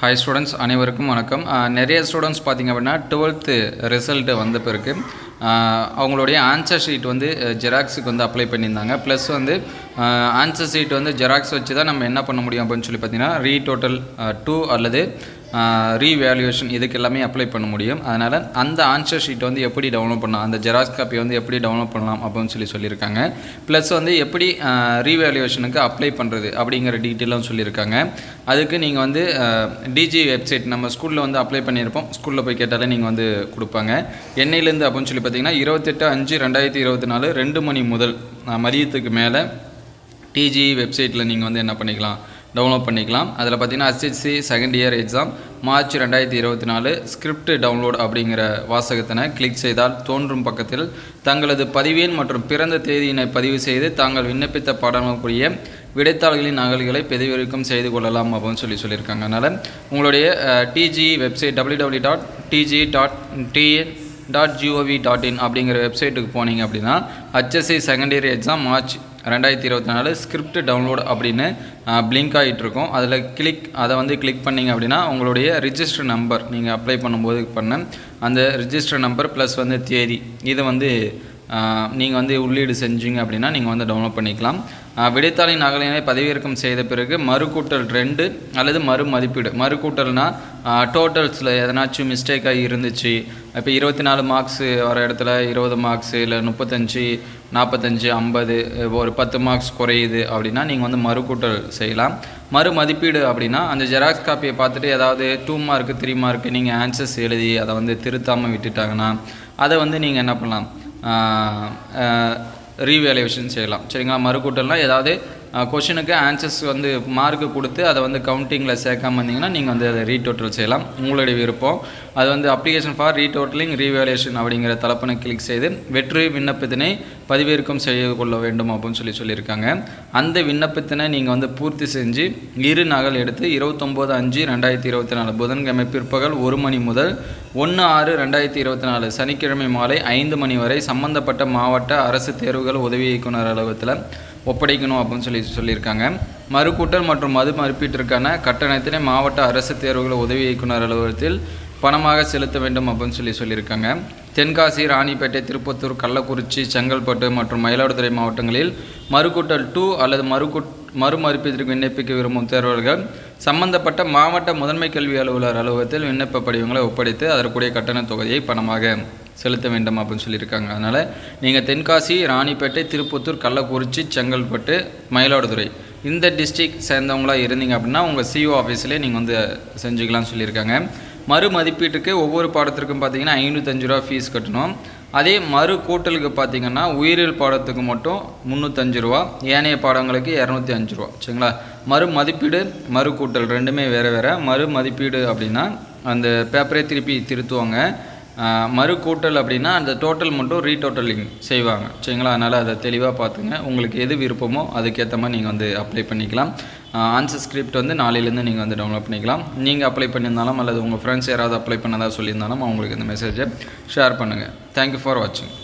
Hi students அனைவருக்கும் வணக்கம். நிறைய ஸ்டூடெண்ட்ஸ் பார்த்திங்க அப்படின்னா டுவெல்த்து ரிசல்ட்டு வந்த பிறகு அவங்களுடைய ஆன்சர் ஷீட் வந்து ஜெராக்ஸுக்கு வந்து அப்ளை பண்ணியிருந்தாங்க. ப்ளஸ் வந்து ஆன்சர் ஷீட் வந்து ஜெராக்ஸ் வச்சு தான் நம்ம என்ன பண்ண முடியும் அப்படின்னு சொல்லி பார்த்தீங்கன்னா ரீ டோட்டல் டூ அல்லது ரீவேல்யூஷன் இதுக்கு எல்லாமே அப்ளை பண்ண முடியும். அதனால் அந்த ஆன்சர் ஷீட் வந்து எப்படி டவுன்லோட் பண்ணலாம் அந்த ஜெராக்ஸ் காப்பி வந்து எப்படி டவுன்லோட் பண்ணலாம் அப்படின்னு சொல்லி சொல்லியிருக்காங்க. ப்ளஸ் வந்து எப்படி ரீவேல்யூவேஷனுக்கு அப்ளை பண்ணுறது அப்படிங்கிற டீட்டெயிலும் சொல்லியிருக்காங்க. அதுக்கு நீங்கள் வந்து டிஜி வெப்சைட் நம்ம ஸ்கூலில் வந்து அப்ளை பண்ணியிருப்போம். ஸ்கூலில் போய் கேட்டாலே நீங்கள் வந்து கொடுப்பாங்க. என்னையிலேருந்து அப்படின்னு சொல்லி பார்த்தீங்கன்னா இருபத்தெட்டு அஞ்சு ரெண்டாயிரத்தி இருபத்தி நாலு ரெண்டு மணி முதல் மதியத்துக்கு மேலே டிஜி வெப்சைட்டில் நீங்கள் வந்து என்ன பண்ணிக்கலாம் டவுன்லோட் பண்ணிக்கலாம். அதில் பார்த்தீங்கன்னா SHC second year exam March ரெண்டாயிரத்தி இருபத்தி நாலு ஸ்கிரிப்ட் டவுன்லோட் அப்படிங்கிற வாசகத்தினை கிளிக் செய்தால் தோன்றும் பக்கத்தில் தங்களது பதிவெண் மற்றும் பிறந்த தேதியினை பதிவு செய்து தாங்கள் விண்ணப்பித்த பாடங்களுக்குரிய விடைத்தாள்களின் நகல்களை பதிவிறக்கம் செய்து கொள்ளலாம் அப்படின்னு சொல்லி சொல்லியிருக்காங்க. அதனால் உங்களுடைய DG website W W dot DG dot TN dot GOV dot in அப்படிங்கிற வெப்சைட்டுக்கு போனீங்க அப்படின்னா HSC second year exam March ரெண்டாயிரத்தி இருபத்தி நாலு ஸ்கிரிப்ட் டவுன்லோட் அப்படின்னு பிளிங்க் ஆகிட்டு இருக்கும் அதில் கிளிக் அதை வந்து கிளிக் பண்ணிங்க அப்படின்னா உங்களுடைய ரிஜிஸ்டர் நம்பர் நீங்கள் அப்ளை பண்ணும்போது பண்ண அந்த ரிஜிஸ்டர் நம்பர் ப்ளஸ் வந்து தேதி இதை வந்து நீங்கள் வந்து உள்ளீடு செஞ்சீங்க அப்படின்னா நீங்கள் வந்து டவுன்லோட் பண்ணிக்கலாம். விடைத்தாளின் அகலினை பதிவிறக்கம் செய்த பிறகு மறுகூட்டல் ரெண்டு அல்லது மறு மதிப்பீடு மறுகூட்டல்னா டோட்டல்ஸில் எதனாச்சும் மிஸ்டேக்காக இருந்துச்சு. இப்போ இருபத்தி நாலு மார்க்ஸு வர இடத்துல இருபது மார்க்ஸு இல்லை முப்பத்தஞ்சு நாற்பத்தஞ்சு ஐம்பது ஒரு பத்து மார்க்ஸ் குறையுது அப்படின்னா நீங்கள் வந்து மறுகூட்டல் செய்யலாம். மறு மதிப்பீடு அப்படின்னா அந்த ஜெராக்ஸ் காப்பியை பார்த்துட்டு ஏதாவது டூ மார்க்கு த்ரீ மார்க்கு நீங்கள் ஆன்சர்ஸ் எழுதி அதை வந்து திருத்தாமல் விட்டுட்டாங்கன்னா அதை வந்து நீங்கள் என்ன பண்ணலாம்? ரீவேலுவேஷன் செய்யலாம். சரிங்களா? மறுக்கூட்டல்னால் ஏதாவது கொஷினுக்கு ஆன்சர்ஸ் வந்து மார்க்கு கொடுத்து அதை வந்து கவுண்டிங்கில் சேர்க்காம இருந்தீங்கன்னா நீங்கள் வந்து அதை ரீடோட்டல் செய்யலாம். உங்களுடைய விருப்பம். அது வந்து அப்ளிகேஷன் ஃபார் ரீடோட்டலிங் ரீவேலேஷன் அப்படிங்கிற தலைப்பனை கிளிக் செய்து வெற்றி விண்ணப்பத்தினை பதிவிறக்கம் செய்து கொள்ள வேண்டும் அப்படின்னு சொல்லி சொல்லியிருக்காங்க. அந்த விண்ணப்பத்தினை நீங்கள் வந்து பூர்த்தி செஞ்சு இரு நகல் எடுத்து இருபத்தொம்போது அஞ்சு ரெண்டாயிரத்தி இருபத்தி நாலு புதன்கிழமை பிற்பகல் ஒரு மணி முதல் ஒன்று ஆறு ரெண்டாயிரத்தி இருபத்தி நாலு சனிக்கிழமை மாலை ஐந்து மணி வரை சம்பந்தப்பட்ட மாவட்ட அரசு தேர்வுகள் உதவி இயக்குனர் அலுவலகத்தில் ஒப்படைக்கணும் அப்படின்னு சொல்லி சொல்லியிருக்காங்க. மறுக்கூட்டல் மற்றும் மது மதிப்பீட்டிற்கான கட்டணத்தினை மாவட்ட அரசு தேர்வுகள் உதவி இயக்குனர் அலுவலகத்தில் பணமாக செலுத்த வேண்டும் அப்படின்னு சொல்லி சொல்லியிருக்காங்க. தென்காசி ராணிப்பேட்டை திருப்பத்தூர் கள்ளக்குறிச்சி செங்கல்பட்டு மற்றும் மயிலாடுதுறை மாவட்டங்களில் மறுக்கூட்டல் டூ அல்லது மறுக்கூட் மறுமதிப்பீட்டிற்கு விண்ணப்பிக்க விரும்பும் தேர்வர்கள் சம்பந்தப்பட்ட மாவட்ட முதன்மை கல்வி அலுவலர் அலுவலகத்தில் விண்ணப்ப படிவங்களை ஒப்படைத்து அதற்குரிய கட்டணத் தொகையை பணமாக செலுத்த வேண்டும் அப்படின்னு சொல்லியிருக்காங்க. அதனால் நீங்கள் தென்காசி ராணிப்பேட்டை திருப்பத்தூர் கள்ளக்குறிச்சி செங்கல்பட்டு மயிலாடுதுறை இந்த டிஸ்ட்ரிக் சேர்ந்தவங்களாக இருந்தீங்க அப்படின்னா உங்கள் சிஓ ஆஃபீஸ்லேயே நீங்கள் வந்து செஞ்சுக்கலாம்னு சொல்லியிருக்காங்க. மறு மதிப்பீட்டுக்கு ஒவ்வொரு பாடத்திற்கும் பார்த்திங்கன்னா ஐநூற்றஞ்சு ரூபா ஃபீஸ் கட்டணும். அதே மறு கூட்டலுக்கு பார்த்தீங்கன்னா உயிரியல் பாடத்துக்கு மட்டும் முந்நூற்றஞ்சு ரூபா ஏனைய பாடங்களுக்கு இரநூத்தி அஞ்சு ரூபா. சரிங்களா? மறு மதிப்பீடு மறு கூட்டல் ரெண்டுமே வேறு வேறு. மறு மதிப்பீடு அப்படின்னா அந்த பேப்பரே திருப்பி திருத்துவாங்க. மறு கூட்டல் அப்படின்னா அந்த டோட்டல் மட்டும் ரீடோட்டலிங் செய்வாங்க. சரிங்களா? அதனால் அதை தெளிவாக பார்த்துங்க. உங்களுக்கு எது விருப்பமோ அதுக்கேற்ற மாதிரி நீங்கள் வந்து அப்ளை பண்ணிக்கலாம். ஆன்சர் ஸ்கிரிப்ட் வந்து நாளையிலேருந்து நீங்கள் வந்து டவுன்லோட் பண்ணிக்கலாம். நீங்கள் அப்ளை பண்ணியிருந்தாலும் அல்லது உங்கள் ஃப்ரெண்ட்ஸ் யாராவது அப்ளை பண்ணதாக சொல்லியிருந்தாலும் அவங்களுக்கு இந்த மெசேஜை ஷேர் பண்ணுங்கள் தேங்க்யூ ஃபார் வாட்சிங்